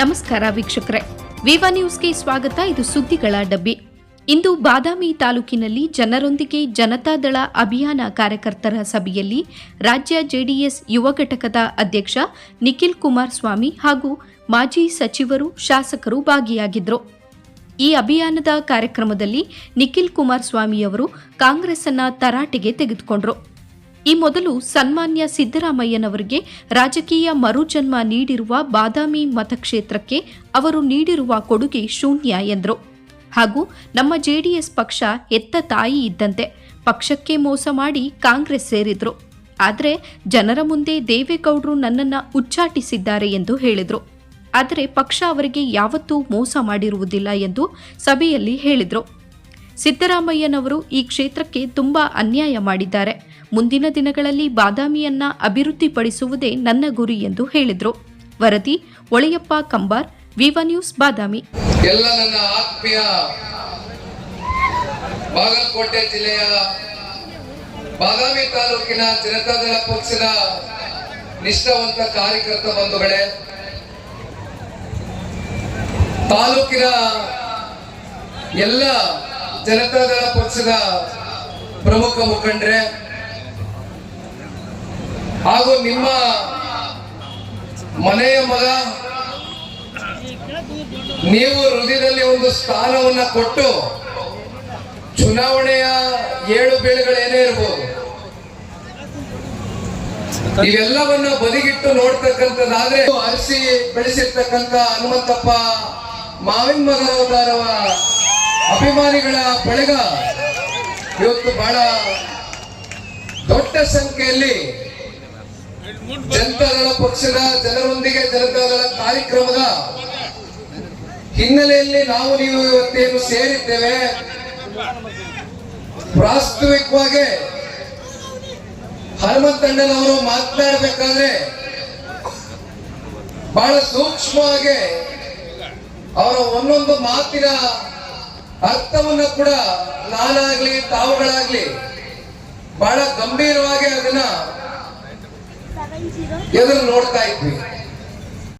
ನಮಸ್ಕಾರ ವೀಕ್ಷಕರೇ. ವಿವಾ ನ್ಯೂಸ್ಗೆ ಸ್ವಾಗತ, ಇದು ಸುದ್ದಿಗಳ ಡಬ್ಬಿ. ಇಂದು ಬಾದಾಮಿ ತಾಲೂಕಿನಲ್ಲಿ ಜನರೊಂದಿಗೆ ಜನತಾದಳ ಅಭಿಯಾನ ಕಾರ್ಯಕರ್ತರ ಸಭೆಯಲ್ಲಿ ರಾಜ್ಯ ಜೆಡಿಎಸ್ ಯುವ ಘಟಕದ ಅಧ್ಯಕ್ಷ ನಿಖಿಲ್ ಕುಮಾರಸ್ವಾಮಿ ಹಾಗೂ ಮಾಜಿ ಸಚಿವರು, ಶಾಸಕರು ಭಾಗಿಯಾಗಿದ್ದರು ಈ ಅಭಿಯಾನದ ಕಾರ್ಯಕ್ರಮದಲ್ಲಿ ನಿಖಿಲ್ ಕುಮಾರಸ್ವಾಮಿಯವರು ಕಾಂಗ್ರೆಸ್ಸನ್ನ ತರಾಟೆಗೆ ತೆಗೆದುಕೊಂಡರು. ಈ ಮೊದಲು ಸನ್ಮಾನ್ಯ ಸಿದ್ದರಾಮಯ್ಯನವರಿಗೆ ರಾಜಕೀಯ ಮರುಜನ್ಮ ನೀಡಿರುವ ಬಾದಾಮಿ ಮತಕ್ಷೇತ್ರಕ್ಕೆ ಅವರು ನೀಡಿರುವ ಕೊಡುಗೆ ಶೂನ್ಯ ಎಂದರು. ಹಾಗೂ ನಮ್ಮ ಜೆಡಿಎಸ್ ಪಕ್ಷ ಎತ್ತ ತಾಯಿ ಇದ್ದಂತೆ ಪಕ್ಷಕ್ಕೆ ಮೋಸ ಮಾಡಿ ಕಾಂಗ್ರೆಸ್ ಸೇರಿದ್ರು. ಆದರೆ ಜನರ ಮುಂದೆ ದೇವೇಗೌಡರು ನನ್ನನ್ನ ಉಚ್ಚಾಟಿಸಿದ್ದಾರೆ ಎಂದು ಹೇಳಿದರು. ಆದರೆ ಪಕ್ಷ ಅವರಿಗೆ ಯಾವತ್ತೂ ಮೋಸ ಮಾಡಿರುವುದಿಲ್ಲ ಎಂದು ಸಭೆಯಲ್ಲಿ ಹೇಳಿದರು. ಸಿದ್ದರಾಮಯ್ಯನವರು ಈ ಕ್ಷೇತ್ರಕ್ಕೆ ತುಂಬಾ ಅನ್ಯಾಯ ಮಾಡಿದ್ದಾರೆ. ಮುಂದಿನ ದಿನಗಳಲ್ಲಿ ಬಾದಾಮಿಯನ್ನ ಅಭಿವೃದ್ಧಿಪಡಿಸುವುದೇ ನನ್ನ ಗುರಿ ಎಂದು ಹೇಳಿದರು. ವರದಿ, ಒಳೆಯಪ್ಪ ಕಂಬಾರ್, ವಿವ ನ್ಯೂಸ್ ಬಾದಾಮಿ. ಎಲ್ಲ ನನ್ನ ಆತ್ಮೀಯ ಬಾಗಲಕೋಟೆ ಜಿಲ್ಲೆಯ ಬಾದಾಮಿ ತಾಲೂಕಿನ ಜನತಾದಳ ಪಕ್ಷದ ನಿಷ್ಠಾವಂತ ಕಾರ್ಯಕರ್ತ ಬಂಧುಗಳೇ, ತಾಲೂಕಿನ ಎಲ್ಲ ಜನತಾದಳ ಪಕ್ಷದ ಪ್ರಮುಖ ಮುಖಂಡ್ರೆ, ಹಾಗೂ ನಿಮ್ಮ ಮನೆಯ ಮಗ, ನೀವು ಹೃದಯದಲ್ಲಿ ಒಂದು ಸ್ಥಾನವನ್ನ ಕೊಟ್ಟು ಚುನಾವಣೆಯ ಏಳು ಬೀಳುಗಳೇನೇ ಇರಬಹುದು ಇವೆಲ್ಲವನ್ನ ಬದಿಗಿಟ್ಟು ನೋಡ್ತಕ್ಕಂಥದ್ದಾದ್ರೆ, ಅರಿಸಿ ಬೆಳೆಸಿರ್ತಕ್ಕಂಥ ಹನುಮಂತಪ್ಪ ಮಾವಿನ ಮಗನವತಾರವ ಅಭಿಮಾನಿಗಳ ಬಳಗ ಇವತ್ತು ಬಹಳ ದೊಡ್ಡ ಸಂಖ್ಯೆಯಲ್ಲಿ ಜನತಾದಳ ಪಕ್ಷದ ಜನರೊಂದಿಗೆ ಜನತಾದಳ ಕಾರ್ಯಕ್ರಮದ ಹಿನ್ನೆಲೆಯಲ್ಲಿ ನಾವು ನೀವು ಇವತ್ತೇನು ಸೇರಿದ್ದೇವೆ ವಾಸ್ತವಿಕವಾಗಿ ಅವರು ಮಾತನಾಡಬೇಕಾದ್ರೆ ಬಹಳ ಸೂಕ್ಷ್ಮವಾಗಿ ಅವರ ಒಂದೊಂದು ಮಾತಿನ ಅರ್ಥವನ್ನ ಕೂಡ ನಾನಾಗ್ಲಿ ತಾವುಗಳಾಗ್ಲಿ ಬಹಳ ಗಂಭೀರವಾಗಿ ಅದನ್ನ ಎದುರು ನೋಡ್ತಾ ಇದ್ವಿ.